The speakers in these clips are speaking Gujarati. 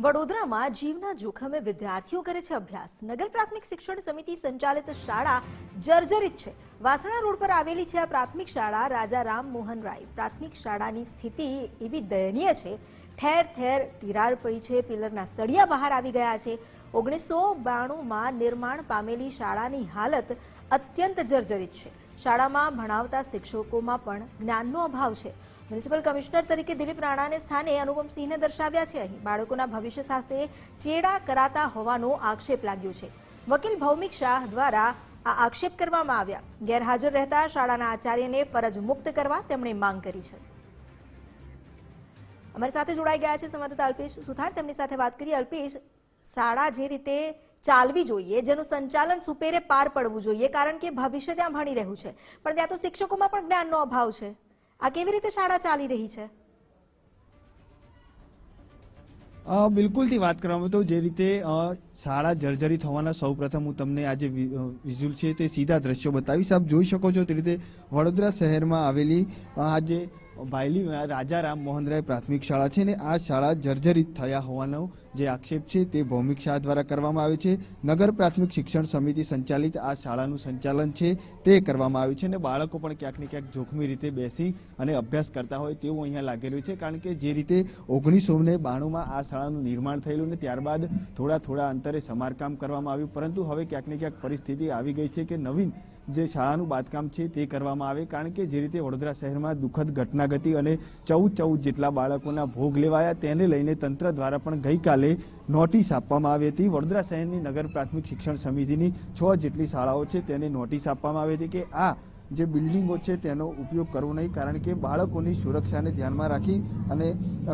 વડોદરામાં જીવના જોખમે વિદ્યાર્થીઓ કરે છે અભ્યાસ. નગર પ્રાથમિક શિક્ષણ સમિતિ સંચાલિત શાળા જર્જરિત છે. વાસણા રોડ પર આવેલી છે આ પ્રાથમિક શાળા રાજા રામ મોહન રાય. પ્રાથમિક શાળાની સ્થિતિ એવી દયનીય છે. ઠેર ઠેર તિરાડ પડી છે, પિલરના સળિયા બહાર આવી ગયા છે. ઓગણીસો બાણુંમાં નિર્માણ પામેલી શાળાની હાલત અત્યંત જર્જરિત છે. શાળામાં ભણાવતા શિક્ષકોમાં પણ જ્ઞાનનો અભાવ છે. મ્યુનિસિપલ કમિશનર તરીકે દિલીપ રાણાને સ્થાને અનુપમસિંહને દર્શાવ્યા છે. અહીં બાળકોના ભવિષ્ય સાથે ચેડા કરાતા હોવાનો આક્ષેપ લાગ્યો છે. વકીલ ભૌમિક શાહ દ્વારા આ આક્ષેપ કરવામાં આવ્યા. ગેરહાજર રહેતા શાળાના આચાર્યને ફરજ મુક્ત કરવા તેમણે માંગ કરી છે. અમારી સાથે જોડાઈ ગયા છે સંવાદદાતા અલ્પેશ સુથાર. તેમની સાથે વાત કરી અલ્પેશ, શાળા જે રીતે ચાલવી જોઈએ, જેનું સંચાલન સુપેરે પાર પડવું જોઈએ, કારણ કે ભવિષ્ય ત્યાં ભણી રહ્યું છે. પણ ત્યાં તો શિક્ષકોમાં પણ જ્ઞાનનો અભાવ છે. આ કેવી રીતે શાળા ચાલી રહી છે? બિલકુલથી વાત કરવામાં તો જે રીતે શાળા જર્જરિત હોવાના સૌ હું તમને આજે વિઝ્યુઅલ છે તે સીધા દ્રશ્યો બતાવીશ. આપ જોઈ શકો છો તે રીતે વડોદરા શહેરમાં આવેલી આ જે બાયલી રાજા રામ મોહનરાય પ્રાથમિક શાળા છે ને આ શાળા જર્જરિત થયા હોવાનો જે આક્ષેપ છે તે ભૌમિક શાહ દ્વારા કરવામાં આવ્યો છે. નગર પ્રાથમિક શિક્ષણ સમિતિ સંચાલિત આ શાળાનું સંચાલન છે તે કરવામાં આવ્યું છે અને બાળકો પણ ક્યાંક ને ક્યાંક જોખમી રીતે બેસી અને અભ્યાસ કરતા હોય તેવું અહીંયા લાગી રહ્યું છે કારણ કે જે રીતે ઓગણીસો ને બાણુંમાં આ શાળાનું નિર્માણ થયેલું ને ત્યારબાદ થોડા થોડા અંતરે સમારકામ કરવામાં આવ્યું પરંતુ હવે ક્યાંક ને ક્યાંક પરિસ્થિતિ આવી ગઈ છે કે નવીન જે શાળાનું બાંધકામ છે તે કરવામાં આવે, કારણ કે જે રીતે વડોદરા શહેરમાં દુઃખદ ઘટના ઘટી અને ચૌદ ચૌદ જેટલા બાળકોના ભોગ લેવાયા, તેને લઈને તંત્ર દ્વારા પણ ગઈકાલે નોટિસ આપવામાં આવી હતી. વડોદરા શહેરની નગર પ્રાથમિક શિક્ષણ સમિતિની છ જેટલી શાળાઓ છે, તેને નોટિસ આપવામાં આવી હતી કે આ જે બિલ્ડિંગો છે તેનો ઉપયોગ કરવો નહીં, કારણ કે બાળકોની સુરક્ષાને ધ્યાનમાં રાખી અને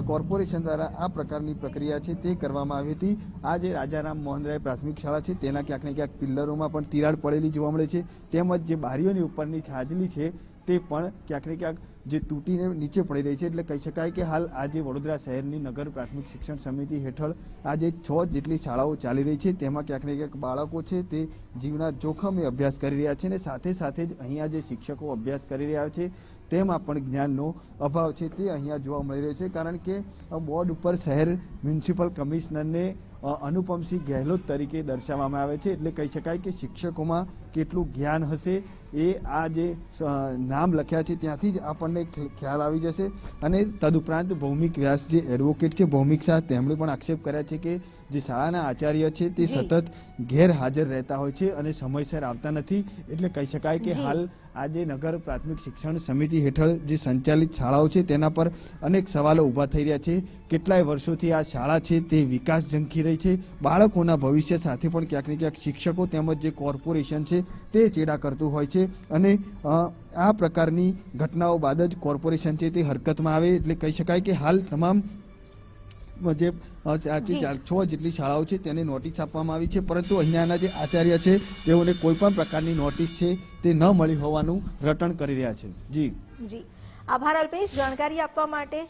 કોર્પોરેશન દ્વારા આ પ્રકારની પ્રક્રિયા છે તે કરવામાં આવી હતી. આ જે રાજારામ મોહનરાય પ્રાથમિક શાળા છે, તેના ક્યાંક ને ક્યાંક પિલ્લરોમાં પણ તિરાડ પડેલી જોવા મળે છે. તેમજ જે બારીઓની ઉપરની છાજલી છે તે પણ ક્યાંક ને ક્યાંક જે તૂટીને નીચે પડી રહી છે એટલે કહી શકાય કે હાલ આજે વડોદરા શહેરની નગર પ્રાથમિક શિક્ષણ સમિતિ હેઠળ આજે છ જેટલી શાળાઓ ચાલી રહી છે. તેમાં ક્યાંક ને ક્યાંક બાળકો છે તે જીવના જોખમે અભ્યાસ કરી રહ્યા છે અને સાથે સાથે જ અહીંયા જે શિક્ષકો અભ્યાસ કરી રહ્યા છે તેમાં પણ જ્ઞાનનો અભાવ છે તે અહીંયા જોવા મળી રહ્યો છે. કારણ કે બોર્ડ ઉપર શહેર મ્યુનિસિપલ કમિશનરને અનુપમસિંહ ગેહલોત તરીકે દર્શાવવામાં આવે છે. એટલે કહી શકાય કે શિક્ષકોમાં કેટલું જ્ઞાન હશે એ આ જે નામ લખ્યા છે ત્યાંથી જ આપણને ખ્યાલ આવી જશે. અને તદુપરાંત ભૌમિક વ્યાસ જે એડવોકેટ છે ભૌમિક શાહ તેમણે પણ આક્ષેપ કર્યા છે કે જે શાળાના આચાર્ય છે તે સતત ગેરહાજર રહેતા હોય છે અને સમયસર આવતા નથી. એટલે કહી શકાય કે. હાલ આજે નગર પ્રાથમિક શિક્ષણ સમિતિ હેઠળ જે સંચાલિત શાળાઓ છે તેના પર અનેક સવાલો ઊભા થઈ રહ્યા છે. કેટલાય વર્ષોથી આ શાળા છે તે વિકાસ ઝંખી રહી છે. બાળકોના ભવિષ્ય સાથે પણ ક્યાંક ને ક્યાંક શિક્ષકો તેમજ જે કોર્પોરેશન છે તે ચેડા કરતું હોય છે અને આ પ્રકારની ઘટનાઓ બાદ જ કોર્પોરેશન છે તે હરકતમાં આવે એટલે કહી શકાય કે હાલ તમામ જે. છ જેટલી શાળાઓ છે તેને નોટિસ આપવામાં આવી છે પરંતુ અહીંયાના જે આચાર્ય છે તેઓને કોઈ પણ પ્રકારની નોટિસ છે તે ન મળી હોવાનું રટણ કરી રહ્યા છે. જી. જી. આભાર અલ્પેશ જાણકારી આપવા માટે.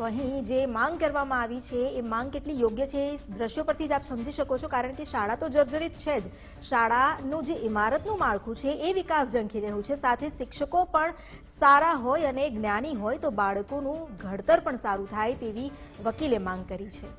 તો અહીં જે માંગ કરવામાં આવી છે, એ માંગ કેટલી યોગ્ય છે એ દ્રશ્યો પરથી જ આપ સમજી શકો છો, કારણ કે શાળા તો જર્જરિત છે જ. શાળાનું જે ઇમારતનું માળખું છે, એ વિકાસ ઝંખી રહ્યું છે. સાથે શિક્ષકો પણ સારા હોય અને જ્ઞાની હોય તો બાળકોનું ઘડતર પણ સારું થાય તેવી વકીલે માંગ કરી છે.